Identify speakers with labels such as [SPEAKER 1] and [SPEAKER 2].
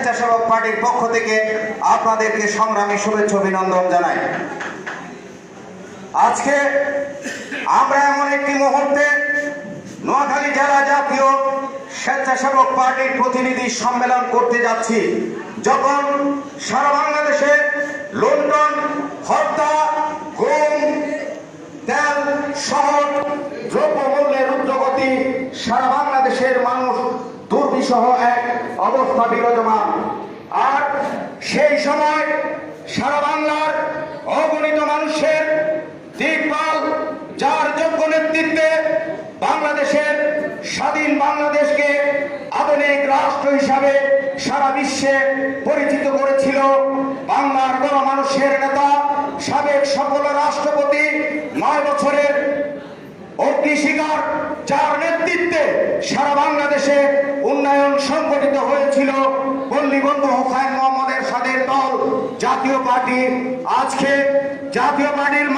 [SPEAKER 1] স্বেচ্ছাসেবক পার্টির পক্ষ থেকে আপনাদেরকে সংগ্রামী শুভেচ্ছা অভিনন্দন জানাই। আজকে আমরা এমন একটি মুহূর্তে নোয়াখালী জেলা জাতীয় স্বেচ্ছাসেবক পার্টির প্রতিনিধি সম্মেলন করতে যাচ্ছি, যখন সারা বাংলাদেশে লন্ডন হত্যা, গুম, তেল, শহর, দ্রব্যমূল্যের ঊর্ধ্বগতি সারা বাংলাদেশের মানুষ দুর্বিষহ এক অবস্থা বিরাজমান। আর সেই সময় সারা বাংলার অগণিত মানুষের দিকপাল যার যোগ্য নেতৃত্বে বাংলাদেশের স্বাধীন বাংলাদেশকে আধুনিক রাষ্ট্র হিসাবে সারা বিশ্বে পরিচিত করেছিল বাংলার গণমানুষের নেতা, সাবেক সকল রাষ্ট্রপতি নয় বছরের অগ্নিশিকার যার নেতৃত্বে সারা বাংলাদেশে উন্নয়ন সংগঠিত হয়েছিল। পল্লীবন্ধু হোসাইন মোহাম্মদের সাদের দল। জাতীয় পার্টি আজকে জাতীয় পার্টির